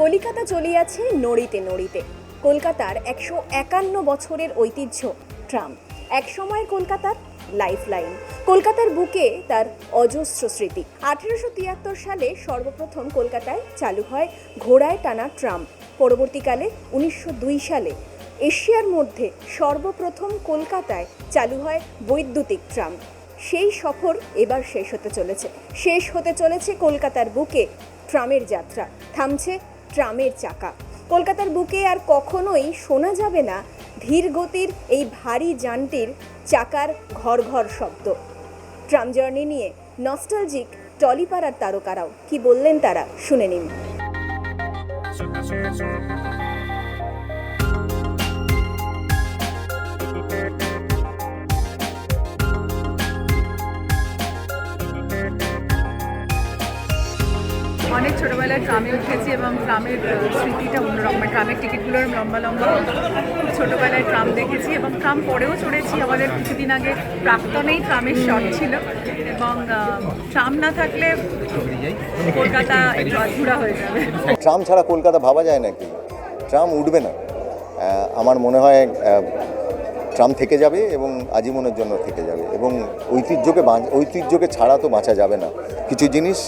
কলিকাতা চলিয়াছে নড়িতে নড়িতে। কলকাতার একশো একান্ন বছরের ঐতিহ্য, ট্রাম। একসময়ের কলকাতার লাইফ লাইন কলকাতার বুকে তার অজস্র স্মৃতি। আঠেরোশো তিয়াত্তর সালে সর্বপ্রথম কলকাতায় চালু হয় ঘোড়ায় টানা ট্রাম। পরবর্তীকালে উনিশশো দুই সালে এশিয়ার মধ্যে সর্বপ্রথম কলকাতায় চালু হয় বৈদ্যুতিক ট্রাম। সেই সফর এবার শেষ হতে চলেছে। শেষ হতে চলেছে কলকাতার বুকে ট্রামের যাত্রা। থামছে ট্রামের চাকা। কলকাতার বুকে আর কখনোই শোনা যাবে না ধীর গতির এই ভারী যানটির চাকার ঘর ঘর শব্দ। ট্রাম জার্নি নিয়ে নস্টালজিক টলিপাড়ার তারকারাও। কি বললেন তারা? শুনে নিন। ছোটবেলায় ট্রামে উঠেছি এবং ট্রামের স্মৃতিটা অন্যরকম। মানে ট্রামের টিকিটগুলোর লম্বা লম্বা ছোটোবেলায় ট্রাম দেখেছি এবং ট্রাম পরেও চড়েছি। আমাদের কিছুদিন আগে প্রাক্তনেই ট্রামের শট ছিল এবং ট্রাম না থাকলে কলকাতা একটু অধুরা হয়ে যাবে। ট্রাম ছাড়া কলকাতা ভাবা যায় নাকি ট্রাম উঠবে না। আমার মনে হয় ট্রাম থেকে যাবে এবং আজীবনের জন্য থেকে যাবে এবং ঐতিহ্যকে ঐতিহ্যকে ছাড়া তো বাঁচা যাবে না। কিছু জিনিস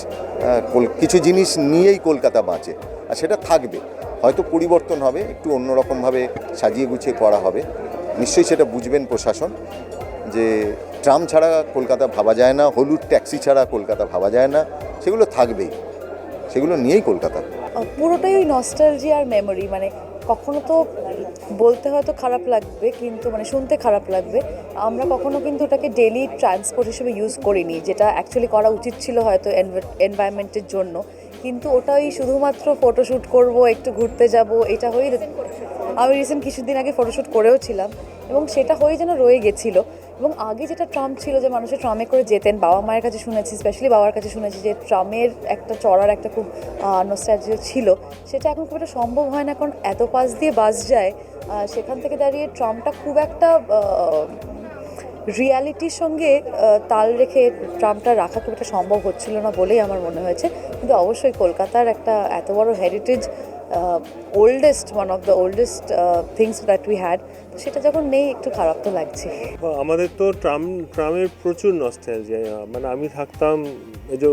কিছু জিনিস নিয়েই কলকাতা বাঁচে, আর সেটা থাকবে। হয়তো পরিবর্তন হবে, একটু অন্যরকমভাবে সাজিয়ে গুছিয়ে করা হবে। নিশ্চয়ই সেটা বুঝবেন প্রশাসন যে ট্রাম ছাড়া কলকাতা ভাবা যায় না, হলুদ ট্যাক্সি ছাড়া কলকাতা ভাবা যায় না, সেগুলো থাকবেই। সেগুলো নিয়েই কলকাতা। পুরোটাই নস্টালজি আর মেমোরি মানে কখনো তো বলতে হয়তো খারাপ লাগবে কিন্তু মানে শুনতে খারাপ লাগবে। আমরা কখনো কিন্তু ওটাকে ডেলি ট্রান্সপোর্ট হিসেবে ইউজ করিনি যেটা অ্যাকচুয়ালি করা উচিত ছিল হয়তো এনভায়রনমেন্টের জন্য। কিন্তু ওটাই শুধুমাত্র ফটোশ্যুট করব একটু ঘুরতে যাব এটা হয়ে আমি রিসেন্ট কিছুদিন আগে ফটোশ্যুট করেও ছিলাম এবং সেটা হয়ে যেন রয়ে গেছিল। এবং আগে যেটা ট্রাম ছিল যে মানুষের ট্রামে করে যেতেন, বাবা মায়ের কাছে শুনেছি স্পেশালি বাবার কাছে শুনেছি যে ট্রামের একটা চড়ার একটা খুব নোস্টালজিয়া ছিল। সেটা এখন খুব একটা সম্ভব হয় না, কারণ এত পাশ দিয়ে বাস যায় সেখান থেকে দাঁড়িয়ে ট্রামটা খুব একটা রিয়ালিটির সঙ্গে তাল রেখে ট্রামটা রাখা খুব একটা সম্ভব হচ্ছিল না বলেই আমার মনে হয়েছে। কিন্তু অবশ্যই কলকাতার একটা এত বড় heritage oldest one of the oldest things that we had সেটা যখন নেই, একটু খারাপ তো লাগছে। আমাদের তো ট্রাম, ট্রামের প্রচুর নস্টালজিয়া মানে আমি থাকতাম, এই যে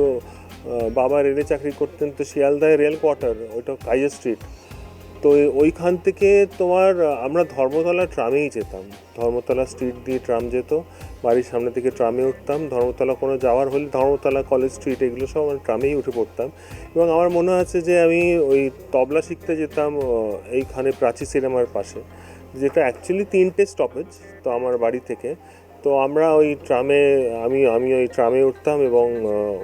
বাবা রেলে চাকরি করতেন, তো শিয়ালদায় রেল কোয়ার্টার, ওইটা কাইজার স্ট্রিট তো ওইখান থেকে তোমার, আমরা ধর্মতলা ট্রামেই যেতাম। ধর্মতলা স্ট্রিট দিয়ে ট্রাম যেত, বাড়ির সামনে থেকে ট্রামে উঠতাম। ধর্মতলা কোনো যাওয়ার হলে ধর্মতলা কলেজ স্ট্রিট এগুলো সব আমরা ট্রামেই উঠে পড়তাম। এবং আমার মনে আছে যে আমি ওই তবলা শিখতে যেতাম এইখানে প্রাচী সিনেমার পাশে, যেটা অ্যাকচুয়ালি তিনটে স্টপেজ তো আমার বাড়ি থেকে। তো আমরা ওই ট্রামে, আমি আমি ওই ট্রামে উঠতাম এবং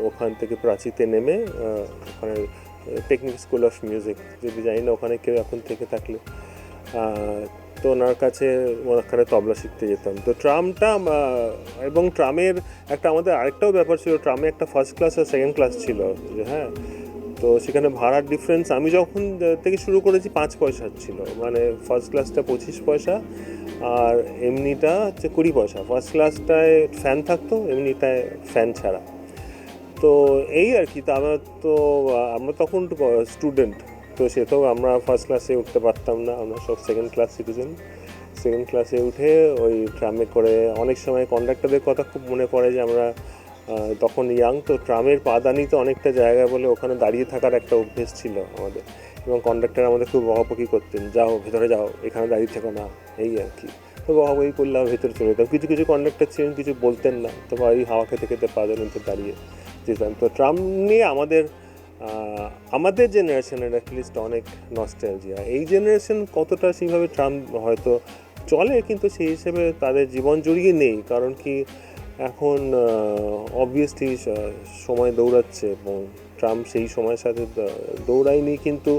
ওখান থেকে প্রাচীতে নেমে ওখানে টেকনিক স্কুল অফ মিউজিক যদি জানি না ওখানে কেউ এখন থেকে থাকলে। তো ওনার কাছে ওখানে তবলা শিখতে যেতাম। তো ট্রামটা এবং ট্রামের একটা আমাদের আরেকটাও ব্যাপার ছিল, ট্রামে একটা ফার্স্ট ক্লাস আর সেকেন্ড ক্লাস ছিল। যে হ্যাঁ তো সেখানে ভাড়ার ডিফারেন্স আমি যখন থেকে শুরু করেছি পাঁচ পয়সার ছিল। মানে ফার্স্ট ক্লাসটা পঁচিশ পয়সা, আর এমনিটা হচ্ছে কুড়ি পয়সা। ফার্স্ট ক্লাসটায় ফ্যান থাকতো, এমনিটায় ফ্যান ছাড়া। তো এই আর কি আমরা তো, আমরা তখন স্টুডেন্ট তো সে তো আমরা ফার্স্ট ক্লাসে উঠতে পারতাম না, আমরা সব সেকেন্ড ক্লাস সিটিজেন সেকেন্ড ক্লাসে উঠে ওই ট্রামে করে, অনেক সময় কন্ডাক্টরদের কথা খুব মনে পড়ে যে আমরা তখন ইয়াং তো ট্রামের পাদানিতে অনেকটা জায়গা বলে ওখানে দাঁড়িয়ে থাকার একটা অভ্যেস ছিল আমাদের। এবং কন্ডাক্টর আমাদের খুব বকাবকি করতেন, যাও, ভেতরে যাও, এখানে দাঁড়িয়ে থেকো না। এই আর কি। তো বকাবকি করলাম, ভেতরে চলে যেতাম। কিছু কিছু কন্ডাক্টর ছিলেন, কিছু বলতেন না। তো ওই হাওয়া খেতে খেতে পাদানিতে দাঁড়িয়ে। যেতাম তো ট্রাম নিয়ে আমাদের আমাদের জেনারেশনের অ্যাটলিস্ট অনেক নস্টালজিয়া এই জেনারেশন কতটা সেইভাবে ট্রাম হয়তো চলে, কিন্তু সেই হিসেবে তাদের জীবন জড়িয়ে নেই। কারণ কি এখন অবভিয়াসলি সময় দৌড়াচ্ছে এবং ট্রাম সেই সময়ের সাথে দৌড়ায়নি, কিন্তু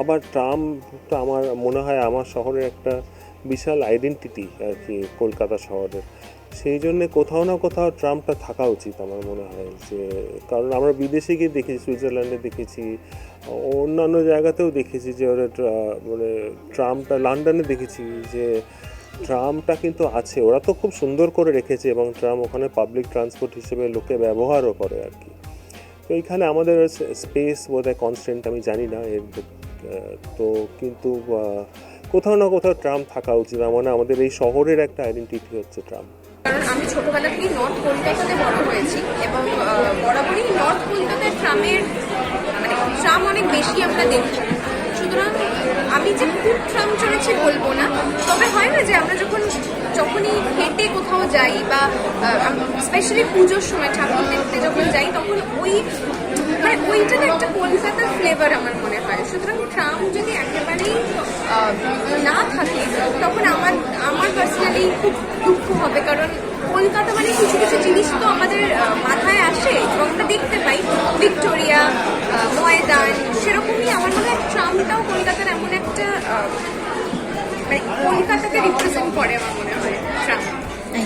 আবার ট্রাম তো আমার, মনে হয় আমার শহরের একটা বিশাল আইডেন্টিটি আর কি কলকাতা শহরের। সেই জন্যে কোথাও না কোথাও ট্রামটা থাকা উচিত আমার মনে হয় যে, কারণ আমরা বিদেশে গিয়ে দেখেছি, সুইজারল্যান্ডে দেখেছি, অন্যান্য জায়গাতেও দেখেছি যে ওরা মানে ট্রামটা লন্ডনে দেখেছি যে ট্রামটা কিন্তু আছে। ওরা তো খুব সুন্দর করে রেখেছে এবং ট্রাম ওখানে পাবলিক ট্রান্সপোর্ট হিসেবে লোকে ব্যবহারও করে আর কি। তো এখানে আমাদের স্পেস বোধহয় কনস্ট্যান্ট আমি জানি না, এর তো কিন্তু কোথাও না কোথাও ট্রাম থাকা উচিত। মনে আমাদের এই শহরের একটা আইডেন্টিটি হচ্ছে ট্রাম কারণ আমি ছোটবেলা থেকেই নর্থ কলকাতাতে বড় হয়েছি এবং বরাবরই নর্থ কলকাতায় ট্রামের মানে ট্রাম অনেক বেশি আমরা দেখি। সুতরাং আমি যে খুব ট্রাম চড়েছি বলব না। তবে হয় না যে আমরা যখন, যখনই হেঁটে কোথাও যাই বা স্পেশালি পুজোর সময় ঠাকুর দেখতে যখন যাই, তখন ওই মানে ওইটা না একটা কলকাতার ফ্লেভার আমার মনে হয়। সুতরাং ট্রাম যদি একেবারেই না থাকে, তখন আমার আমার পার্সোনালি খুব দুঃখ হবে। কারণ কলকাতা মানে কিছু কিছু জিনিস তো আমাদের মাথায় আসে এবং আমরা দেখতে পাই। ভিক্টোরিয়া ময়দান, সেরকমই আমার মনে হয় ট্রামটাও কলকাতার এমন একটা মানে কলকাতাকে রিপ্রেজেন্ট করে আমার মনে হয় ট্রাম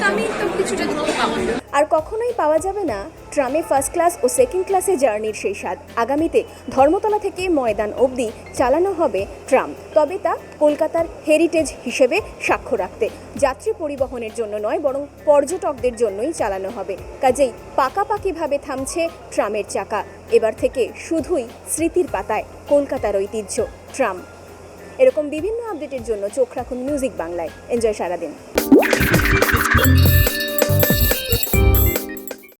তো আমি তো কিছুটা দুঃখ পাবো। আর কখনোই পাওয়া যাবে না ট্রামে ফার্স্ট ক্লাস ও সেকেন্ড ক্লাসে জার্নির সেই স্বাদ। আগামীতে ধর্মতলা থেকে ময়দান অবধি চালানো হবে ট্রাম। তবে তা কলকাতার হেরিটেজ হিসেবে সাক্ষ্য রাখতে। যাত্রী পরিবহনের জন্য নয়, বরং পর্যটকদের জন্যই চালানো হবে। কাজেই পাকাপাকিভাবে থামছে ট্রামের চাকা। এবার থেকে শুধুই স্মৃতির পাতায় কলকাতার ঐতিহ্য, ট্রাম। এরকম বিভিন্ন আপডেটের জন্য চোখ রাখুন মিউজিক বাংলায়। এনজয় সারাদিন।